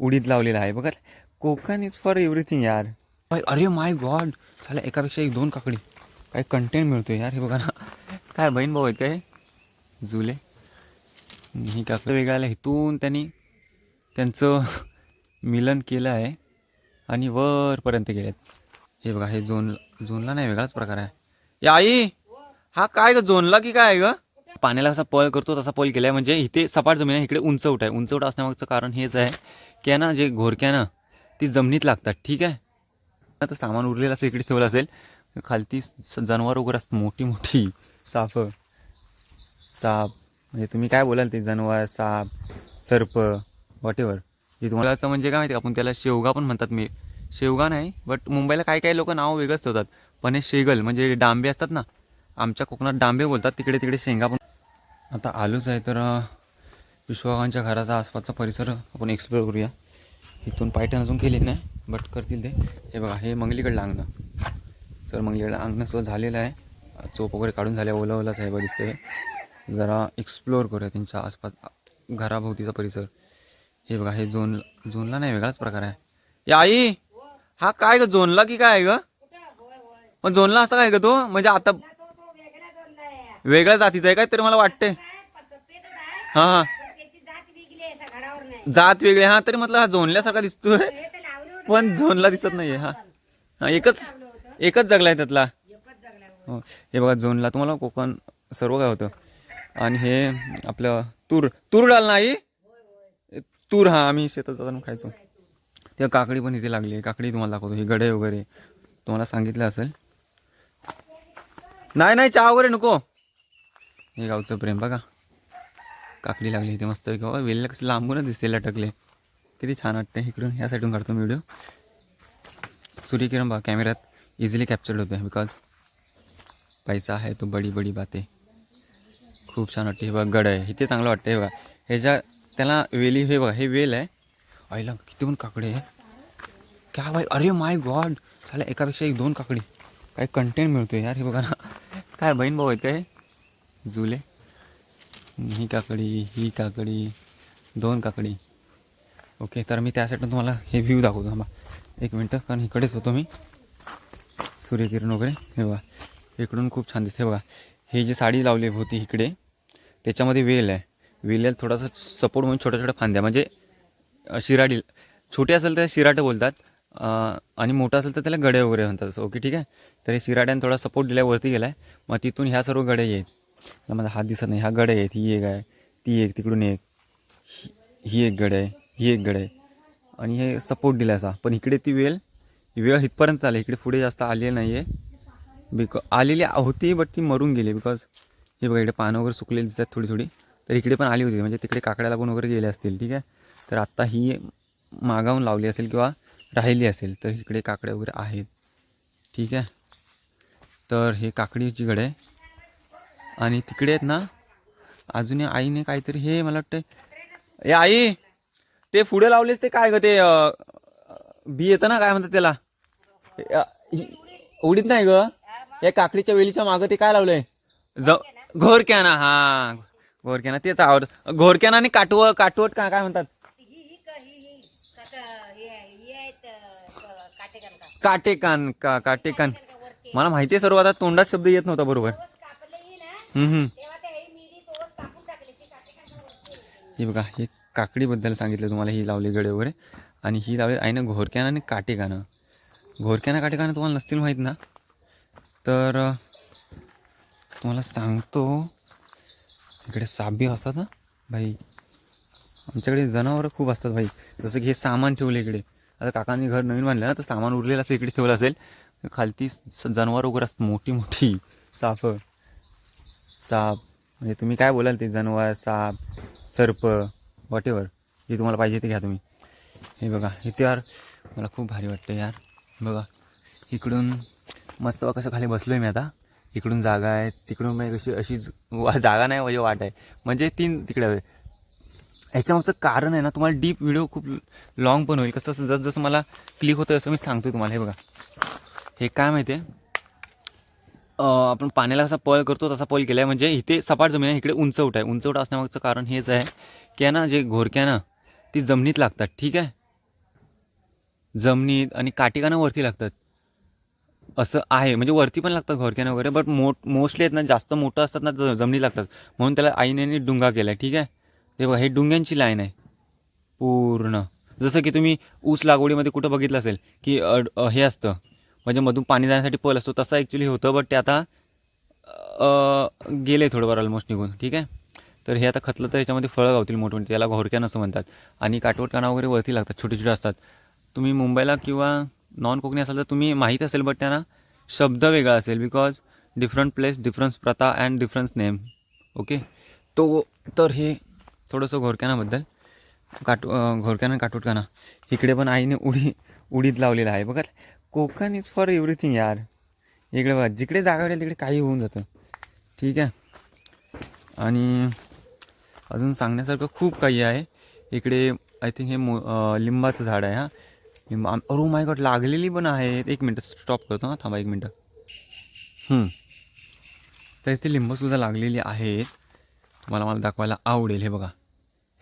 उडीद लावलेला आहे. बघा कोकण इज फॉर एव्हरीथिंग यार. अरे माय गॉड झालं एकापेक्षा एक दोन काकडी. काय कंटेंट मिळतो यार हे बघा ना. काय बहीण भाऊ आहेत काय? जुले. ही काकडी वेगळ्याला इथून त्यांनी त्यांचं मिलन केलं आहे आणि वरपर्यंत गेलेत. हे बघा हे झोन झोनला नाही वेगळाच प्रकार आहे. या आई हा काय ग? झोनला की काय ग? पाण्याला असा पळ करतो तसा पळ आहे म्हणजे इथे सपाट जमीन आहे इकडे उंचवट आहे. उंच असण्यामागचं कारण हेच आहे की ना जे घोरक्या ना ती जमिनीत लागतात. ठीक आहे? आता सामान उरलेलं असं इकडे ठेवलं असेल खालती जनावर वगैरे असतात मोठी मोठी साप. साप. म्हणजे तुम्ही काय बोलाल ते? जनावर साप सर्प वॉटेवर जे तुम्हाला असं म्हणजे काय माहिती का? आपण त्याला शेवगा पण म्हणतात मी. शेवगा नाही बट मुंबईला काही काही लोक नाव वेगळंच ठेवतात. पण हे शेगल म्हणजे डांबे असतात ना आमच्या कोकणात डांबे बोलतात. तिकडे तिकडे शेंगा पण आता आलोच आहे तर विश्वागांच्या घराचा आसपासचा परिसर आपण एक्सप्लोर करूया. इथून पायटन अजून केले नाही बट करतील ते. हे बघा हे मंगलीकडलं अंगणं. तर मंगलीकडलं अंगणं सुद्धा झालेलं आहे. चोप वगैरे काढून झाल्या ओला साहेब आहे दिसते जरा एक्सप्लोअर करूया त्यांच्या आसपास घराभोवतीचा परिसर. हे बघा हे झोन झोनला नाही वेगळाच प्रकार आहे. या आई! हा काय ग झोनला की काय ग? पण झोनला असं काय ग तो? म्हणजे आता वेगळ्या जातीचा आहे काय तरी मला वाटतंय. हा हा. जात वेगळे हा तरी म्हटलं हा झोनल्यासारखा दिसतोय. पण झोनला दिसत नाहीये हा. हा एकच एकच जगला आहे त्यातला. हो हे बघा झोनला तुम्हाला कोकण सर्व काय होतं. आणि हे आपलं तूर तूर डाल नाही तूर हा आम्ही शेतात जाताना खायचो. तेव्हा काकडी पण इथे लागली काकडी तुम्हाला दाखवतो. हे गडे वगैरे. तुम्हाला सांगितलं असेल. नाही नाही चहा वगैरे नको. हे गावचं प्रेम बघा. काकडी लागली इथे मस्त वेल वेलला कसं लांबूनच दिसते लटकले. किती छान वाटते इकडून. ह्या साईडून काढतो मी व्हिडिओ. सूर्यकिरण बघा कॅमेऱ्यात इझिली कॅप्चर्ड आहे बिकॉज पैसा आहे तो बडी बडी बाते. खूप छान वाटते हे बघा गड आहे. इथे चांगलं वाटतं हे बघा. ह्याच्या त्याला वेली हे बघा हे वेल आहे. आईला किती पण काकडे आहे. क्या बाई अरे माय गॉड झालं एकापेक्षा एक दोन काकडी. काय कंटेंट मिळतो यार हे बघा ना. काय बहीण भाऊ आहे काय? जुले ही काकडी ही काकडी दोन काकडी. ओके तर मी त्यासाठी तुम्हाला हे व्ह्यू दाखवतो. थांबा. एक मिनटं कारण इकडेच होतो मी. सूर्यकिरण वगैरे. हे बघा. इकडून खूप छान दिसते बघा. हे जी साडी लावली होती इकडे त्याच्यामध्ये वेल आहे. वेल थोडासा सपोर्ट म्हणून छोट्या छोट्या फांद्या. म्हणजे शिराडी छोटे असेल तर शिराटं बोलतात आणि मोठं असेल तर त्याला गडे वगैरे म्हणतात ओके ठीक आहे? तर हे शिराड्याने थोडा सपोर्ट दिला वरती गेला आहे मग तिथून ह्या सर्व गडे आहेत मला माझा हात दिसत नाही. ह्या गडे आहेत. ही एक आहे. ती एक तिकडून एक. ही- ही एक गड आहे. ही एक गड आहे. आणि हे सपोर्ट दिला असा. पण इकडे ती वेळ ही वेळ इथपर्यंत आली. इकडे पुढे जास्त आलेली नाही आहे बिकॉ आलेली होती बट ती मरून गेली. बिकॉज हे बघा इकडे पानं वगैरे सुकलेली दिसतात थोडी थोडी. तर इकडे पण आली होती. म्हणजे तिकडे काकड्या लागून वगैरे गेले असतील. ठीक आहे? तर आत्ता ही मागावून लावली असेल किंवा राहिली असेल तर इकडे काकड्या वगैरे आहेत. ठीक आहे? तर हे काकडीची गड. आहे आणि तिकडे आहेत ना अजून आईने काहीतरी हे मला वाटतं ए आई ते पुढे लावलेच ते काय ग ते बी येतं ना काय म्हणतात त्याला? उडीत नाही ग. या काकडीच्या वेलीच्या मागं ते काय लावलंय? ज घोरक्याना हा. घोरक्याना तेच आवड घोरक्याना आणि काटव काटवट का काय म्हणतात? काटेकान का? काटेकान मला माहिती आहे सर्व आता तोंडात शब्द येत नव्हता बरोबर. हे बघा हे काकडीबद्दल सांगितलं तुम्हाला ही लावली गडे वगैरे. आणि ही लावली आहे ना घोरक्यानं आणि काटेकानं घोरक्यानं काटेकानं तुम्हाला नसतील माहीत ना? तर तुम्हाला सांगतो इकडे साबी असतात ना भाई. आमच्याकडे जनावरं खूप असतात भाई. जसं की हे सामान ठेवलं इकडे. आता काकांनी घर नवीन बांधलं ना तर सामान उरलेलं असं इकडे ठेवलं असेल. खालती जनावरं वगैरे असतात मोठी मोठी साप साप म्हणजे तुम्ही काय बोलाल ते? जनावर साप सर्प वॉटेवर जे तुम्हाला पाहिजे ते घ्या तुम्ही. हे बघा इथे यार मला खूप भारी वाटतं यार. बघा इकडून मस्त कसं खाली बसलो आहे मी आता. इकडून जागा आहे तिकडून मग कशी अशी जागा नाही म्हणजे वाट आहे. म्हणजे तीन तिकडे हवे. ह्याच्यामागचं कारण आहे ना तुम्हाला डीप व्हिडिओ खूप लॉंग पण होईल. कसं जसं जसं मला क्लिक होतं असं मी सांगतो तुम्हाला. हे बघा. हे काय माहिती आहे आपण पाण्याला कसा पळ करतो तसा पळ केला आहे म्हणजे इथे सपाट जमीन आहे इकडे उंचवट आहे उंचवट असण्यामागचं कारण हेच आहे की आहे ना जे घोरक्या ना ती जमिनीत लागतात. ठीक आहे? जमिनीत आणि काटिकांना वरती लागतात. असं आहे. म्हणजे वरती पण लागतात घोरक्यानं वगैरे बट मोठ मोस्टली आहेत ना जास्त मोठं असतात ना ज- जमिनी लागतात. म्हणून त्याला आईने डुंगा केला आहे ठीक आहे? ते बघा हे डुंग्यांची लाईन आहे. पूर्ण. जसं की तुम्ही ऊस लागवडीमध्ये कुठं बघितलं असेल की हे असतं. म्हणजे मधून पाणी जाण्यासाठी पल असतो तसं ॲक्च्युली होतं बट ते आता गेले थोडंफार ऑलमोस्ट निघून ठीक आहे? तर हे आता खतलं तर याच्यामध्ये फळं गावतील मोठमोठी त्याला घोरक्यान असं म्हणतात. आणि काटवट काना वगैरे वरती लागतात छोटे छोटे असतात. तुम्ही मुंबईला किंवा नॉन कोकणी असाल तर तुम्ही माहीत असेल बट त्यांना शब्द वेगळा असेल बिकॉज डिफरंट प्लेस डिफरन्स प्रथा अँड डिफरन्स नेम ओके तो तर हे थोडंसं घोरक्यानाबद्दल काट अं, घोरक्यानं काटोटकाना इकडे पण आईने उडी उडीद लावलेला आहे बघा कोकण इज फॉर एव्हरीथिंग यार. इकडे बघा जिकडे जागा मिळेल तिकडे काही होऊन जातं. ठीक आहे? आणि अजून सांगण्यासारखं खूप काही आहे. इकडे आय थिंक हे मो लिंबाचं झाड आहे हां. लिंबा अरो माय oh गॉड लागलेली पण आहे. एक मिनटं स्टॉप करतो हां. थांबा एक मिनटं. तर इथे लिंबसुद्धा लागलेली आहेत. तुम्हाला मला दाखवायला आवडेल हे बघा.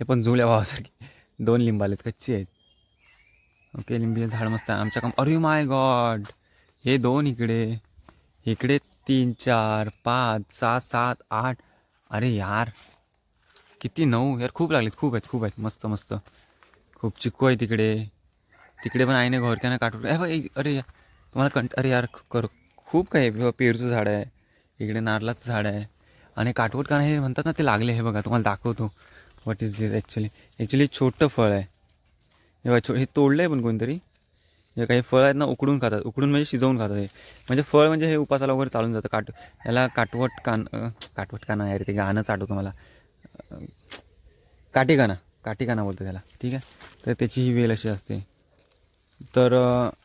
हे पण जुळ्या भावासारखी. दोन लिंब आलेत कच्चे आहेत. ओके लिंबीचं झाड मस्त आहे. आमच्या काम अरे माय गॉड हे दोन इकडे. इकडे तीन चार पाच सहा सात आठ. अरे यार! किती नऊ? यार खूप लागलेत खूप आहेत खूप आहेत. मस्त मस्त. खूप चिकू आहे तिकडे. तिकडे पण आईने घोरक्यानं काटून अरे अरे यार तुम्हाला कंट अरे यार कर खूप काही आहे. पेरूचं झाड आहे. इकडे नारळाचं झाड आहे. आणि काटवट काना हे म्हणतात ना ते लागले. हे बघा तुम्हाला दाखवतो. What is this actually actually छोटं फळ आहे. हे छो हे तोडलं आहे पण कोणतरी. हे काही फळ आहेत ना उकडून खातात. उकडून म्हणजे शिजवून खातात हे. म्हणजे फळ म्हणजे हे उपासाला वगैरे चालून जातं. काट याला काटवट कान काटवट काना यार ते गाणंच आठवतं मला. अं, काटेकाना. बोलतो त्याला. ठीक आहे? तर त्याची ही वेल अशी असते. तर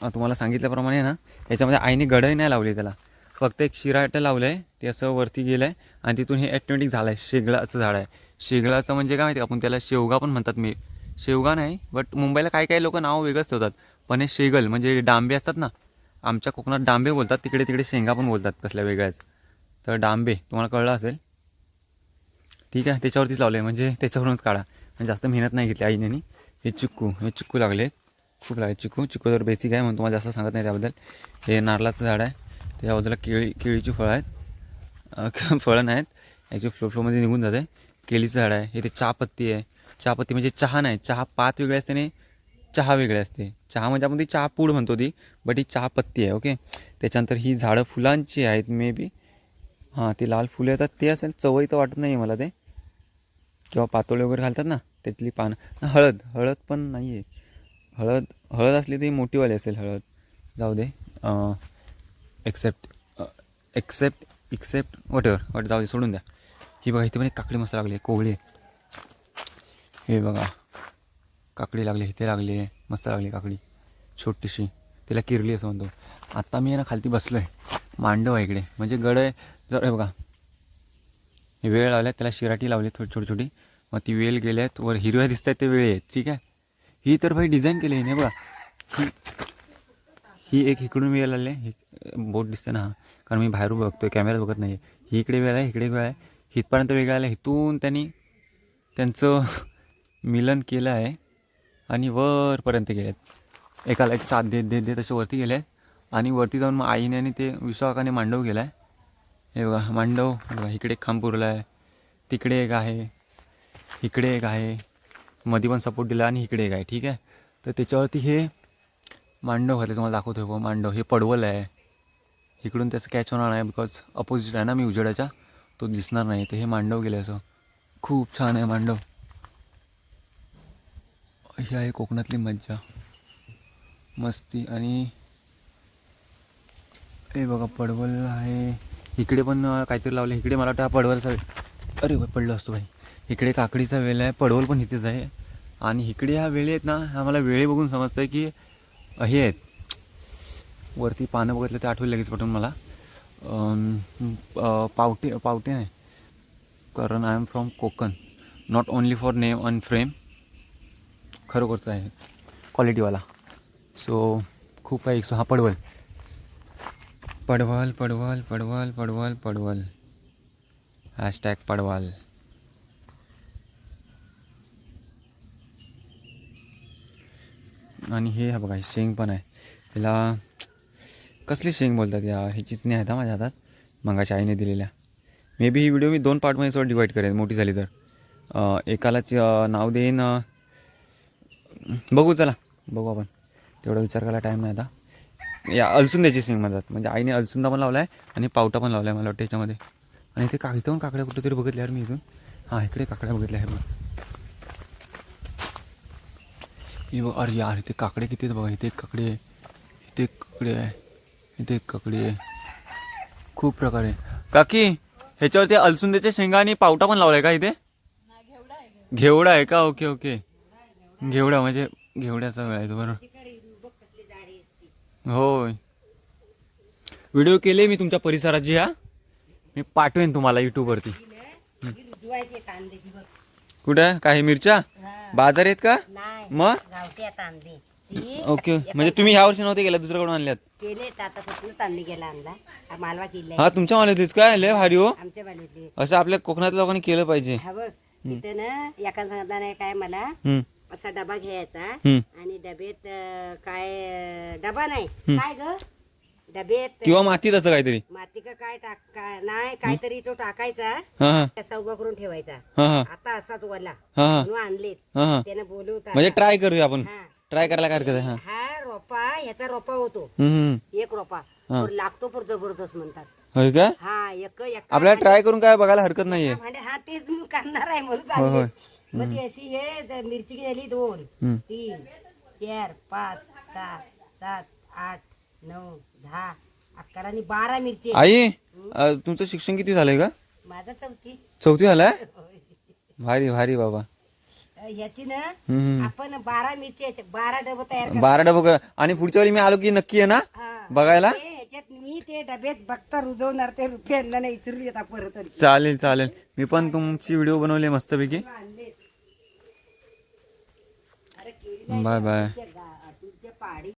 तुम्हाला सांगितल्याप्रमाणे ना याच्यामध्ये आईने गडही नाही लावली त्याला. फक्त एक शिराटं लावलं आहे ते असं वरती गेलं आहे आणि तिथून हे ॲटोमॅटिक झालं आहे शेगळाचं झाड आहे. शेगळाचं म्हणजे काय माहिती आपण त्याला शेवगा पण म्हणतात मी शेवगा नाही बट मुंबईला काही काही लोक नाव वेगळंच ठेवतात. पण हे शेगल म्हणजे डांबे असतात ना आमच्या कोकणात डांबे बोलतात तिकडे तिकडे शेंगा पण बोलतात कसल्या वेगळ्याच. तर डांबे तुम्हाला कळलं असेल? ठीक आहे त्याच्यावरतीच लावले म्हणजे त्याच्यावरूनच काढा. म्हणजे जास्त मेहनत नाही घेतली आईने हे चिक्कू हे चिक्कू लागले खूप लागले चिक्कू. चिक्कू तर बेसिक आहे म्हणून तुम्हाला जास्त सांगत नाही त्याबद्दल. हे नारळाचं झाड आहे. त्याच्या बाजूला केळी केळीची फळं आहेत. फळं नाहीत. याची फ्लो फ्लोमध्ये निघून जाते. केळीचं झाड आहे. हे ते चहापत्ती आहे. चहापत्ती म्हणजे चहा नाही चहा पात वेगळे असते आणि चहा वेगळे असते. चहा म्हणजे आपण ती चहा पूड म्हणतो ती बट ही चहापत्ती आहे ओके त्याच्यानंतर ही झाडं फुलांची आहेत मे बी हां ते लाल फुलं येतात ते असेल चवई तर वाटत नाही आहे मला ते. किंवा पातोळे वगैरे घालतात ना त्यातली पानं. हळद हळद पण नाही आहे हळद हळद असली तरी मोठीवाली असेल हळद. जाऊ दे except except except whatever what जाऊ दे सोडून द्या. ही बघा इथे पण एक काकडी मस्त लागली आहे कोवळी आहे. हे बघा. काकडी लागली इथे लागली आहे मस्त लागली काकडी. छोटीशी. तिला किरली असं म्हणतो. आत्ता मी आहे ना खालती बसलो आहे मांडव आहे इकडे. म्हणजे गड आहे. जर हे बघा. हे वेळ लावल्या त्याला शिराटी लावली थोडी छोटी छोटी. मग ती वेल गेल्यात. वर हिरव्या दिसत आहेत ते वेळ आहेत. ठीक आहे? ही तर भाई डिझाईन केली आहे बघा. ही ही एक इकडून वेळ आली आहे. बोट दिसते ना. कारण मी बाहेरून बघतो आहे कॅमेरा बघत नाही ही इकडे वेळ आहे इकडे वेळ आहे. इथपर्यंत वेगळा आला इथून त्यांनी त्यांचं मिलन केलं आहे आणि वरपर्यंत गेले आहेत एकाला एक साथ देत देत देत असे वरती गेले आहेत. आणि वरती जाऊन मग आईने आणि ते विश्वाकाने मांडव गेला आहे हे बघा मांडव बघा इकडे एक खांब पुरला आहे. तिकडे एक आहे. इकडे एक आहे. मध्ये पण सपोर्ट दिला आणि इकडे एक आहे ठीक आहे? तर त्याच्यावरती हे मांडव घातले तुम्हाला दाखवतो बघ मांडव. हे पडवल आहे. इकडून त्याचं कॅच होणार नाही बिकॉज अपोजिट आहे ना मी उजेडाच्या. तो दिसणार नाही. तर हे मांडव गेले असं. खूप छान आहे मांडव. ही आहे कोकणातली मज्जा. मस्ती आणि हे बघा पडवल आहे. इकडे पण काहीतरी लावलं इकडे मला वाटतं हा पडवलचा अरे भाई पडलो असतो भाई इकडे काकडीचा वेल आहे पडवल पण इथेच आहे. आणि इकडे ह्या वेळी आहेत ना ह्या मला वेळे बघून समजतं की हे आहेत. वरती पानं बघितलं ते आठवलं लगेच पटून मला. पावटे पावटे नाही. कारण I am from Konkan. Not only for name and frame खरोखरच आहे. क्वालिटीवाला सो खूप काही सो हा पडवल. पडवल पडवल पडवल पडवल पडवल. हॅशटॅग पडवाल. आणि हे हा बघा शेंग पण आहे. त्याला कसली शेंग बोलतात या? ह्याचीच नाही आहेत माझ्या हातात. मंगाच्या आईने दिलेल्या. मे बी ही व्हिडिओ मी दोन पार्टमध्ये सुद्धा डिवाईड करेन. मोठी झाली तर. एकालाच एकाला नाव देईन बघू चला. बघू आपण. तेवढा विचार करायला टाईम नाही आता. या अलसुंद्याची शेंग म्हणतात. म्हणजे आईने अलसुंदा पण लावला आहे आणि पावटा पण लावला आहे मला वाटतं याच्यामध्ये. आणि ते का इथं पण काकड्या कुठं तरी बघितल्या यार मी इथून. हां इकडे काकड्या बघितल्या आहे बघ. हे बघ अरे यार इथे काकडे किती आहेत बघा. इथे एक काकडे आहे. इथे एक काकडे आहे. इथे एक काकडे आहे. खूप प्रकारे. काकी ह्याच्यावरती अलसुंद्याच्या शेंगा आणि पावटा पण लावलाय का इथे? घेवडा आहे का? Okay okay. घेवडा म्हणजे घेवड्याचा वेळ आहे तो बरोबर. होय. व्हिडिओ केले मी तुमच्या परिसराची हा. मी पाठवेन तुम्हाला युट्यूबवरती. कुठं? काय मिरच्या. बाजार आहेत का? मग? ओके. म्हणजे तुम्ही ह्या वर्षी नव्हते गेला दुसऱ्याकडून आणल्यात. हा हा तुमच्या मालेतलीच काय? लय भारी हो. असं आपल्या कोकणातल्या लोकांनी केलं पाहिजे. हा एका सांगितलं नाही काय मला असा डबा घ्यायचा. आणि डब्यात अं, काय डबा नाही. काय ग? डब्यात किंवा मातीत असं काहीतरी. माती का काय टाक काय नाही काहीतरी तो टाकायचा. हा हा. त्याचा उभा करून ठेवायचा. हा हा. आता असाच वला हा हा. म्हणून आणले हा हा. त्यानं बोलवता म्हणजे ट्राय करूया आपण. हा. ट्राय करायला काय हरकत आहे? हा. हा रोपा ह्याचा रोपा होतो. हम्म. एक रोपा. हा. पण लागतो पण जबरदस्त म्हणतात. होय का? हा एक एक आपल्याला ट्राय करून काय बघायला हरकत नाहीये. भांडे हा तेच मी करणार आहे म्हणून होय, होय. चालले. मग ती अशी हे द- मिरची झाली दोन. हम्म. तीन चार पाच सहा सात आठ नऊ दहा अकरा आणि बारा मिरची. आई अ, तुमचं शिक्षण किती झालंय का माझा चौथी. चौथी झालाय? भारी भारी बाबा. अ, ह्याची ना हम्म. आपण बारा मिरची आहेत बारा डबं तयार कर बारा डबं कर आणि पुढच्या वेळी मी आलो की नक्की आहे ना? हा. बघायला? ते ह्याच्यात मी ते डब्यात बघता रुजवणार ते रुपये नाही इचरू येतात परत आणि. चालेल चालेल. मी पण तुमची व्हिडिओ बनवली मस्तपैकी. आणले. अरे केळी बाय बाय नाही,